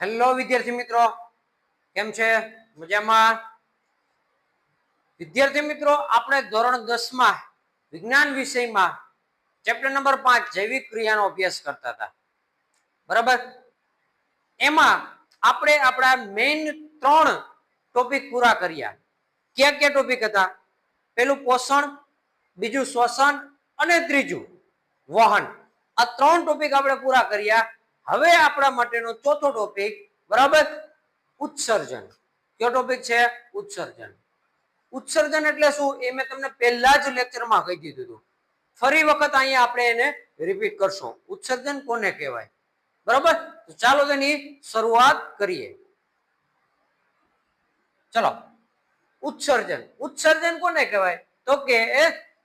Hello વિદ્યાર્થી મિત્રો. કેમ છે? મજામાં? વિદ્યાર્થી મિત્રો, આપણે ધોરણ દસમાં વિજ્ઞાન વિષયમાં ચેપ્ટર નંબર પાંચ જૈવિક ક્રિયાનો અભ્યાસ કરતા હતા. બરાબર? એમાં આપણે આપણા મેઇન ત્રણ ટોપિક પૂરા કર્યા. ક્યાં ક્યાં ટોપિક હતા? પેલું પોષણ, બીજું શ્વસન અને ત્રીજું વહન. આ ત્રણ ટોપિક આપણે પૂરા કર્યા. હવે આપણા માટેનો ચોથો ટોપિક બરાબર? ઉત્સર્જન. કયો ટોપિક છે? ઉત્સર્જન. ઉત્સર્જન એટલે શું? એ મેં તમને પહેલા જ લેક્ચરમાં કહી દીધું હતું. ફરી વખત અહીંયા આપણે એને રિપીટ કરશું. ઉત્સર્જન કોને કહેવાય? બરાબર? ચાલો તેની શરૂઆત કરીએ. ચલો. ઉત્સર્જન. ઉત્સર્જન કોને કહેવાય? તો કે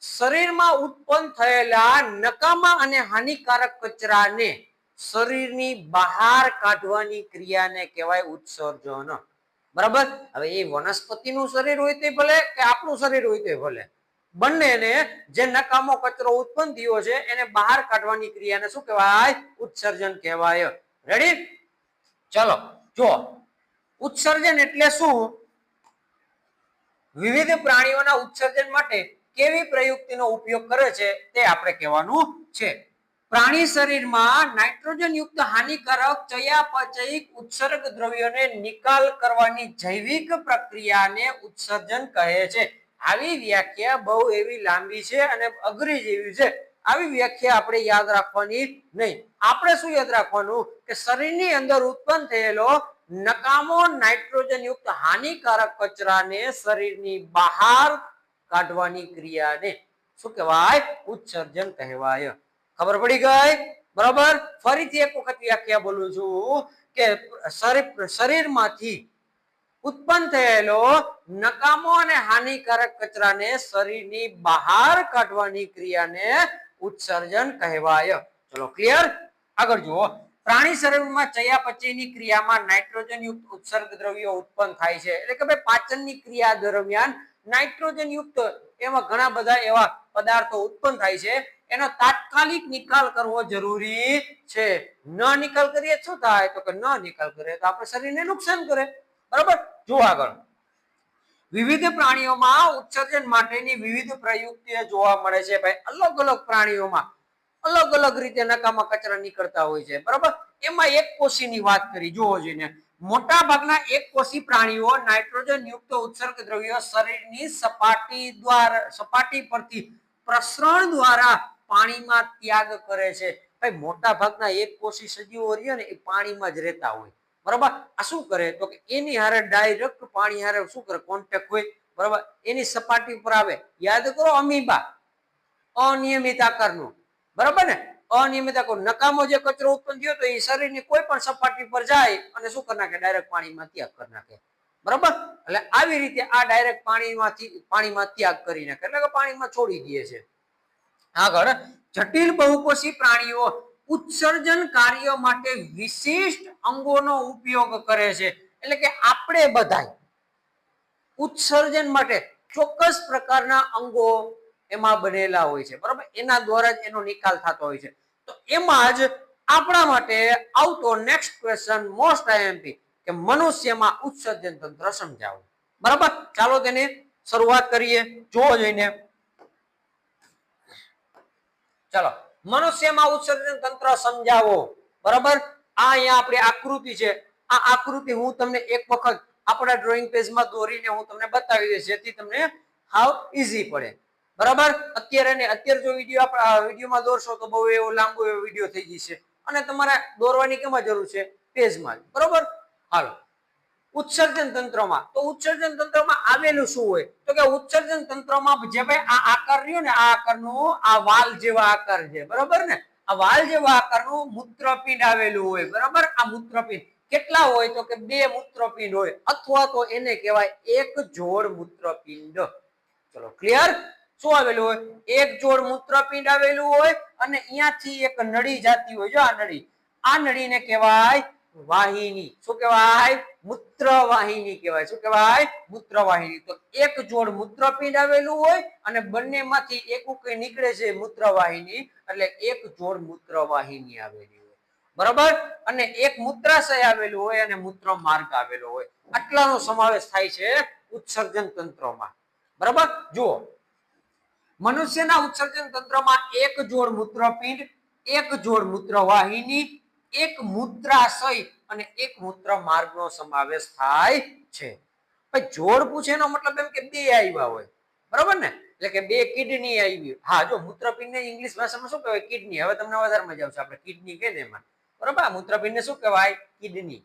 શરીરમાં ઉત્પન્ન થયેલા નકામા અને હાનિકારક કચરાને શરીરની બહાર કાઢવાની ક્રિયાને કહેવાય ઉત્સર્જન. બરાબર? હવે એ વનસ્પતિનું શરીર હોય તે ભલે કે આપણું શરીર હોય તે ભલે. બંનેને જે નકામો કચરો ઉત્પન્ન થયો છે, એને બહાર કાઢવાની ક્રિયાને શું કહેવાય? ઉત્સર્જન કહેવાય. રેડી ચલો જો ઉત્સર્જન એટલે શું? વિવિધ પ્રાણીઓના ઉત્સર્જન માટે કેવી પ્રયુક્તિનો ઉપયોગ કરે છે તે આપણે કહેવાનું છે. પ્રાણી શરીરમાં નાઇટ્રોજન યુક્ત હાનિકારક ચયાપચયિક ઉત્સર્ગ દ્રવ્યોને નિકાલ કરવાની જૈવિક પ્રક્રિયાને ઉત્સર્જન કહે છે. આવી વ્યાખ્યા બહુ એવી લાંબી છે અને અઘરી જેવી છે. આવી વ્યાખ્યા આપણે યાદ રાખવાની નહીં. આપણે શું યાદ રાખવાનું? કે શરીરની અંદર ઉત્પન્ન થયેલો નકામો નાઇટ્રોજન યુક્ત હાનિકારક કચરાને શરીરની બહાર કાઢવાની ક્રિયાને શું કહેવાય? ઉત્સર્જન કહેવાય. ખબર પડી ગઈ? બરાબર? ફરીથી એક વખત વ્યાખ્યા બોલું છું કે શરીરમાંથી ઉત્પન્ન થયેલો નકામો અને હાનિકારક કચરાને શરીરની બહાર કાઢવાની ક્રિયાને ઉત્સર્જન કહેવાય. ચલો ક્લિયર આગળ જુઓ. પ્રાણી શરીરમાં ચયાપચયની ક્રિયામાં નાઇટ્રોજન યુક્ત ઉત્સર્ગ દ્રવ્યો ઉત્પન્ન થાય છે. એટલે કે ભાઈ પાચનની ક્રિયા દરમિયાન નાઇટ્રોજન યુક્ત એમાં ઘણા બધા એવા પદાર્થો ઉત્પન્ન થાય છે. એનો તાત્કાલિક નિકાલ કરવો જરૂરી છે. ન નિકાલ કરીએ શું થાય, તો કે ન નિકાલ કરીએ તો આપણે શરીરને નુકસાન કરે. બરાબર? જો આગળ. વિવિધ પ્રાણીઓમાં ઉત્સર્જન માટેની વિવિધ પ્રયુક્તિઓ જોવા મળે છે ભાઈ. અલગ અલગ પ્રાણીઓમાં અલગ અલગ રીતે નકામા કચરા નીકળતા હોય છે. બરાબર? એમાં એક કોશીની વાત કરી. જોવો જોઈને મોટા ભાગના એક કોષી પ્રાણીઓ નાઇટ્રોજન યુક્ત ઉત્સર્ગ દ્રવ્યો શરીરની સપાટી દ્વારા, સપાટી પરથી પ્રસરણ દ્વારા પાણીમાં ત્યાગ કરે છે. ભાઈ, મોટા ભાગના એક કોષી સજીવો રહીએ ને એ પાણીમાં જ રહેતા હોય. બરાબર? આ શું કરે? તો કે એની હારે ડાયરેક્ટ પાણી હારે શું કરે? કોન્ટેક્ટ હોય. બરાબર? એની સપાટી પર આવે. યાદ કરો અમીબા અનિયમિત આકારનું. બરાબર ને? અનિયમિત આકાર. નકામો જે કચરો ઉત્પન્ન થયો તો એ શરીરની કોઈ પણ સપાટી પર જાય અને શું કરી નાખે? ડાયરેક્ટ પાણીમાં ત્યાગ કરી નાખે. બરાબર? એટલે આવી રીતે આ ડાયરેક્ટ પાણીમાંથી, પાણીમાં ત્યાગ કરી નાખે. એટલે કે પાણીમાં છોડી દે છે. આગળ જટિલ બહુકોષી પ્રાણીઓ ઉત્સર્જન કાર્ય માટે વિશિષ્ટ અંગોનો ઉપયોગ કરે છે. એટલે કે આપણે બધા ઉત્સર્જન માટે ચોક્કસ પ્રકારના અંગો એમાં બનેલા હોય છે. બરાબર? એના દ્વારા જ એનો નિકાલ થતો હોય છે. તો એમાં જ આપણા માટે આવતો નેક્સ્ટ ક્વેશ્ચન મોસ્ટ આઈએમપી કે મનુષ્યમાં ઉત્સર્જન તંત્ર સમજાવો. બરાબર? ચાલો તેની શરૂઆત કરીએ. જોવો જોઈને. ચાલો, મનુષ્યમાં ઉત્સર્જન તંત્ર સમજાવો. બરાબર? આ અહીંયા આપણી આકૃતિ છે. આ આકૃતિ હું તમને એક વખત આપણા ડ્રોઈંગ પેજમાં દોરીને હું તમને બતાવી દઈશ, જેથી તમને હાવ ઈઝી પડે. બરાબર? અત્યારે ને અત્યારે જો વીડિયો આપણા વિડીયોમાં દોરશો તો બહુ એવો લાંબો એવો વીડિયો થઈ જશે અને તમારે દોરવાની કેમાં જરૂર છે? પેજમાં બરાબર? હાલો. ઉત્સર્જન તંત્રમાં. તો ઉત્સર્જન તંત્રમાં આવેલું શું હોય? તો કે ઉત્સર્જન તંત્રમાં જે ભાઈ આ આકાર રહ્યો ને, આ આકારનું આ વાલ જેવા આકાર છે. બરોબર ને? આ વાલ જેવા આકારનું મૂત્રપિંડ આવેલું હોય. બરોબર? આ મૂત્રપિંડ કેટલા હોય? તો કે બે મૂત્રપિંડ હોય. અથવા તો એને કહેવાય એક જોડ મૂત્રપિંડ. ચલો ક્લિયર શું આવેલું હોય? એક જોડ મૂત્રપિંડ આવેલું હોય અને અહીંયાથી એક નળી જાતી હોય. જો આ નળી, આ નળીને કહેવાય વાહિની. શું કહેવાય? મૂત્ર વાહિની કહેવાય. શું કહેવાય? મૂત્ર વાહિની તો એક જોડ મૂત્રપિંડ આવેલું હોય અને બંનેમાંથી એક ઉકળી નીકળે છે મૂત્ર વાહિની એટલે એક જોડ મૂત્ર વાહિની આવેલી હોય. અને એક મૂત્રાશય આવેલું હોય અને મૂત્ર માર્ગ આવેલો હોય. આટલાનો સમાવેશ થાય છે ઉત્સર્જન તંત્રમાં. બરાબર? જુઓ. મનુષ્યના ઉત્સર્જન તંત્રમાં એક જોડ મૂત્રપિંડ એક જોડ મૂત્રવાહિની એક મૂત્રાશય અને એક મૂત્ર માર્ગનો સમાવેશ થાય છે. જોડ પૂછે એનો મતલબ એમ કે બે આવ્યા હોય. બરાબર ને? એટલે કે બે કિડની આવી. હા, જો મૂત્રપિંડ ને ઇંગ્લિશ ભાષામાં શું કહેવાય? કિડની. હવે તમને વધારે મજા આવશે. આપણે કિડની કહે ને એમાં. બરાબર? મૂત્રપિંડને શું કહેવાય? કિડની.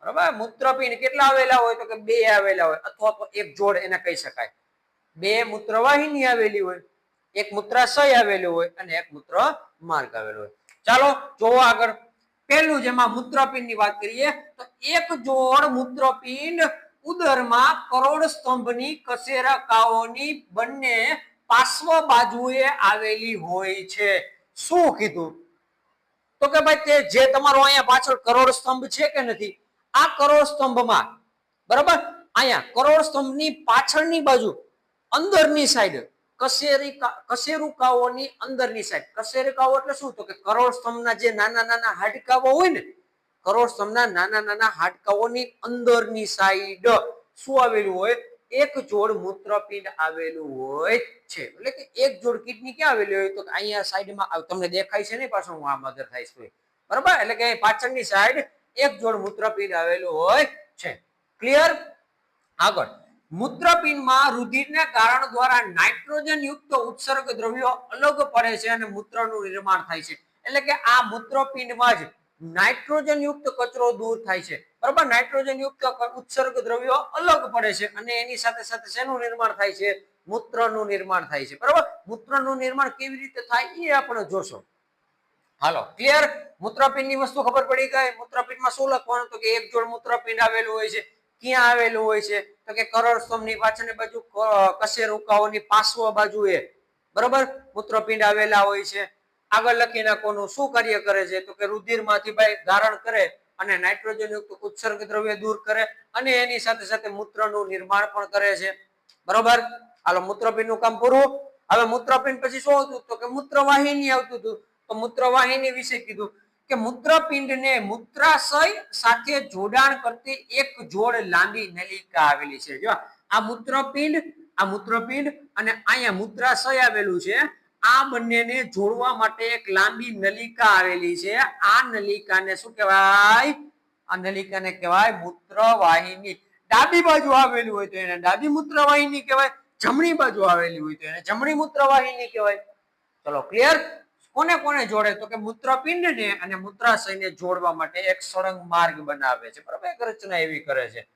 બરાબર? મૂત્રપિંડ કેટલા આવેલા હોય? તો કે બે આવેલા હોય. અથવા તો એક જોડ એને કહી શકાય. બે મૂત્રવાહિની આવેલી હોય. એક મૂત્રાશય આવેલું હોય અને એક મૂત્ર માર્ગ આવેલો હોય. ચાલો, જોવો આગળ. પહેલું જેમાં મૂત્રપિંડની વાત કરીએ, તો એક જોડ મૂત્રપિંડ ઉદરમાં કરોડ સ્તંભની કસેરકાઓની બંને પાર્શ્વ બાજુએ આવેલી હોય છે. શું કીધું? તો કે ભાઈ તે જે તમારો અહીંયા પાછળ કરોડ સ્તંભ છે કે નથી? આ કરોડ સ્તંભમાં, બરાબર? અહીંયા કરોડ સ્તંભની પાછળની બાજુ, અંદરની સાઈડ કશેરિકા કશેરુકાઓની અંદરની સાઈડ. કશેરુકાઓ એટલે શું? તો કે કરોડ સ્તંભના જે નાના નાના હાડકાઓ હોય ને કરોડ સ્તંભના નાના નાના હાડકાઓની અંદરની સાઈડ શું આવેલું હોય? એક જોડ મૂત્રપિંડ આવેલું હોય છે. એટલે કે એક જોડ કિડની ક્યાં આવેલી હોય? તો અહીંયા સાઈડમાં તમને દેખાય છે ને પાછું, હું આ મધર થાય છે. બરાબર? એટલે કે પાછળની સાઈડ એક જોડ મૂત્રપિંડ આવેલું હોય છે. ક્લિયર આગળ. મૂત્રપિંડમાં રુધિરના કારણ દ્વારા નાઇટ્રોજન યુક્ત ઉત્સર્ગ દ્રવ્યો અલગ પડે છે અને મૂત્રનું નિર્માણ થાય છે. એટલે કે આ મૂત્રપિંડમાં જ નાઇટ્રોજન યુક્ત કચરો દૂર થાય છે. બરાબર? નાઇટ્રોજન યુક્ત ઉત્સર્ગ દ્રવ્યો અલગ પડે છે અને એની સાથે સાથે શેનું નિર્માણ થાય છે? મૂત્રનું નિર્માણ થાય છે. બરાબર? મૂત્રનું નિર્માણ કેવી રીતે થાય એ આપણે જોશો. હાલો, ક્લિયર? મૂત્રપિંડની વસ્તુ ખબર પડી ગઈ? મૂત્રપિંડમાં શું લખવાનું? તો કે એક જોડ મૂત્રપિંડ આવેલું હોય છે. ક્યાં આવેલું હોય છે? તો કે કરોડ સ્તંભની પાછળની બાજુ કશેરુકાઓની પાછો બાજુ એ બરોબર? મૂત્રપિંડ આવેલા હોય છે. આગળ લખી નાખવાનું, શું કાર્ય કરે છે? તો કે રુધિરમાંથી ભાઈ ધારણ કરે અને નાઇટ્રોજન યુક્ત ઉત્સર્ગ દ્રવ્ય દૂર કરે અને એની સાથે સાથે મૂત્રનું નિર્માણ પણ કરે છે. બરોબર? હાલો મૂત્રપિંડનું કામ પૂરું. હવે મૂત્રપિંડ પછી શું હતું તો કે મૂત્રવાહિની આવતું હતું. તો મૂત્રવાહિની વિશે કીધું. કે મૂત્રપિંડને મૂત્રાશય સાથે જોડાણ કરતી એક જોડ લાંબી નલિકા આવેલી છે. જો આ મૂત્રપિંડ આ મૂત્રપિંડ અને અહીંયા મૂત્રાશય આવેલું છે. આ બંનેને જોડવા માટે એક લાંબી નલિકા આવેલી છે. આ નલિકાને શું કહેવાય? આ નલિકાને કહેવાય મૂત્રવાહિની. ડાબી બાજુ આવેલી હોય તો એને ડાબી મૂત્રવાહિની કહેવાય. જમણી બાજુ આવેલી હોય તો એને જમણી મૂત્રવાહિની કહેવાય. ચલો, ક્લિયર? કોને કોને જોડે? તો કે મૂત્રપિંડને અને મૂત્રાશયને જોડવા માટે એક સળંગ માર્ગ બનાવે છે. બરાબર? એક રચના એવી કરે છે.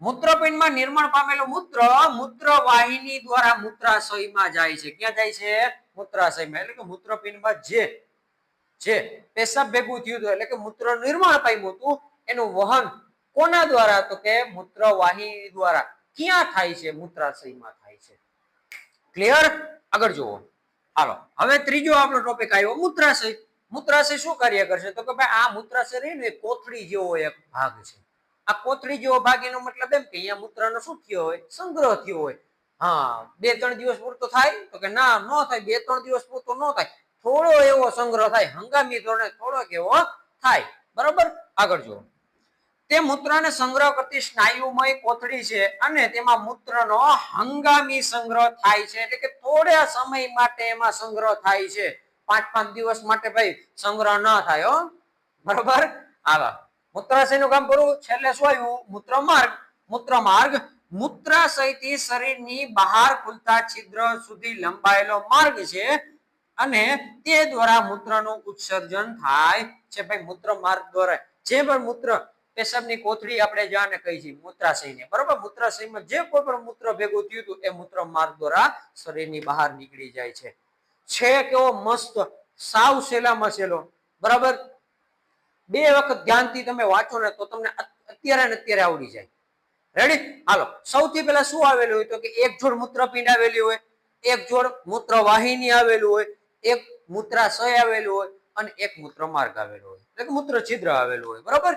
મૂત્રપિંડમાં નિર્માણ પામેલું મૂત્ર મૂત્રવાહિની દ્વારા મૂત્રાશયમાં જાય છે. ક્યાં જાય છે? મૂત્રાશયમાં. એટલે કે મૂત્રપિંડમાં જે જે પેશાબ ભેગું થયું હતું, એટલે કે મૂત્ર નિર્માણ પામ્યું હતું, એનું વહન કોના દ્વારા? તો કે મૂત્રવાહિની દ્વારા. ક્યાં થાય છે? મૂત્રાશયમાં થાય છે. ક્લિયર? આગળ જુઓ. હાલો, હવે ત્રીજો આપણો ટોપિક આવ્યો, મૂત્રાશય. મૂત્રાશય શું કાર્ય કરશે? તો કે ભાઈ, આ મૂત્રાશય રહી ને કોથળી જેવો એક ભાગ છે. આ કોથળી જેવો ભાગ, એનો મતલબ એમ કે અહીંયા મૂત્રનો શું થયો હોય? સંગ્રહ થયો હોય. હા, બે ત્રણ દિવસ પૂરતો થાય, તો કે ના, ન થાય, બે ત્રણ દિવસ પૂરતો ન થાય. થોડો એવો સંગ્રહ થાય, હંગામી ધોરણે થોડોક એવો થાય. બરોબર? આગળ જુઓ. તે મૂત્રને સંગ્રહ કરતી સ્નાયુમય કોથળી છે અને તેમાં મૂત્રનો હંગામી સંગ્રહ થાય છે. એટલે કે થોડા સમય માટે એમાં સંગ્રહ થાય છે. પાંચ પાંચ દિવસ માટે ભાઈ સંગ્રહ ન થાય બરોબર? આવા. મૂત્રાશયનું કામ પૂરું છેલ્લે શું આવ્યું? મૂત્રમાર્ગ મૂત્રમાર્ગ મૂત્રાશયથી શરીરની બહાર ખુલતા છિદ્ર સુધી લંબાયેલો માર્ગ છે અને તે દ્વારા મૂત્રનું ઉત્સર્જન થાય છે. ભાઈ મૂત્ર માર્ગ દ્વારા. જે પણ મૂત્ર પેશાબની કોથળી આપણે જાણે કહી છીએ? મૂત્રાશયને. બરોબર? મૂત્રાશયમાં જે કોઈ પણ મૂત્ર ભેગું થયું હતું, એ મૂત્ર માર્ગ દ્વારા શરીરની બહાર નીકળી જાય છે. છે કેવો મસ્ત સાવ સેલામાં સેલો. બરાબર? બે વખત ધ્યાનથી તમે વાંચો ને તો તમને અત્યારે ને અત્યારે આવડી જાય. રેડી હાલો. સૌથી પહેલા શું આવેલું હોય તો કે એક જોડ મૂત્રપિંડ આવેલી હોય, એક જોડ મૂત્ર વાહિની આવેલું હોય, એક મૂત્રાશય આવેલું હોય અને એક મૂત્ર માર્ગ આવેલો હોય. એટલે મૂત્ર છિદ્ર આવેલું હોય. બરોબર?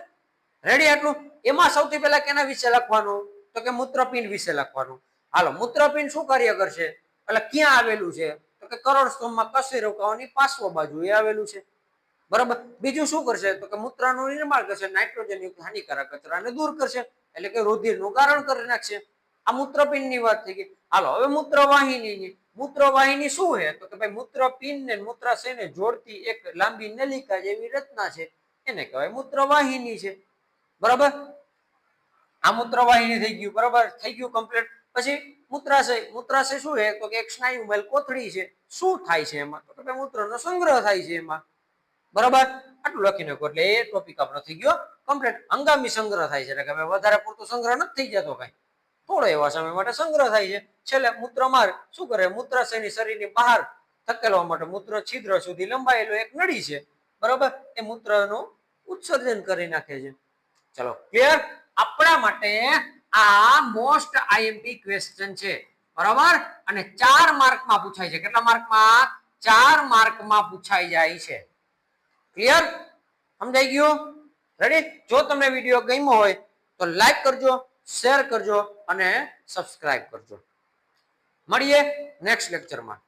રેડી આટલું? એમાં સૌથી પહેલા કેના વિશે લખવાનું? તો કે મૂત્રપિંડ વિશે લખવાનું. હાલો, મૂત્રપિંડ શું કાર્ય કરશે? એટલે ક્યાં આવેલું છે? તો કે કરોડ સ્તંભમાં કશેરુકાઓની પાર્શ્વ બાજુ એ આવેલું છે. બરાબર? બીજું શું કરશે? તો કે મૂત્રનું નિર્માણ કરશે, નાઇટ્રોજન યુક્ત હાનિકારક કચરાને દૂર કરશે, એટલે કે રુધિરનું કારણ કરી નાખશે. આ મૂત્રપિંડની વાત થઈ ગઈ. હાલો, હવે મૂત્રવાહિનીની. મૂત્રવાહિની શું છે? તો કે ભાઈ મૂત્રપિંડ ને મૂત્રાશયને જોડતી એક લાંબી નલિકા જેવી રચના છે. એને કહેવાય મૂત્રવાહિની છે. બરાબર? આ મૂત્રવાહિની થઈ ગયું, બરાબર? થઈ ગયું કમ્પ્લીટ પછી મૂત્રાશય મૂત્રાશય શું છે? તો કે એક સ્નાયુમય કોથળી છે. શું થાય છે એમાં? તો કે મૂત્રનો સંગ્રહ થાય છે એમાં. બરાબર? આટલું લખી નાખો એટલે એ ટોપિક આપણો થઈ ગયો કમ્પ્લીટ હંગામી સંગ્રહ થાય છે. એટલે કે વધારે પૂરતો સંગ્રહ નથી થઈ જતો કઈ. થોડો એવા સમય માટે સંગ્રહ થાય છે. છેલ્લે મૂત્રમાર્ગ શું કરે? મૂત્રાશયની શરીરની બહાર ધકેલવા માટે મૂત્ર છિદ્ર સુધી લંબાયેલો એક નળી છે. બરાબર? એ મૂત્રનું ઉત્સર્જન કરી નાખે છે. ચલો ક્લિયર આપણા માટે આ મોસ્ટ આઈએમપી ક્વેશ્ચન છે. બરાબર? અને ચાર માર્કમાં પૂછાય છે. કેટલા માર્કમાં? ચાર માર્કમાં પૂછાઈ જાય છે. ક્લિયર સમજાઈ ગયું? રેડી જો તમને વીડિયો ગમ્યો હોય, તો લાઈક કરજો શેર કરજો અને સબસ્ક્રાઇબ કરજો. મળીએ નેક્સ્ટ લેક્ચરમાં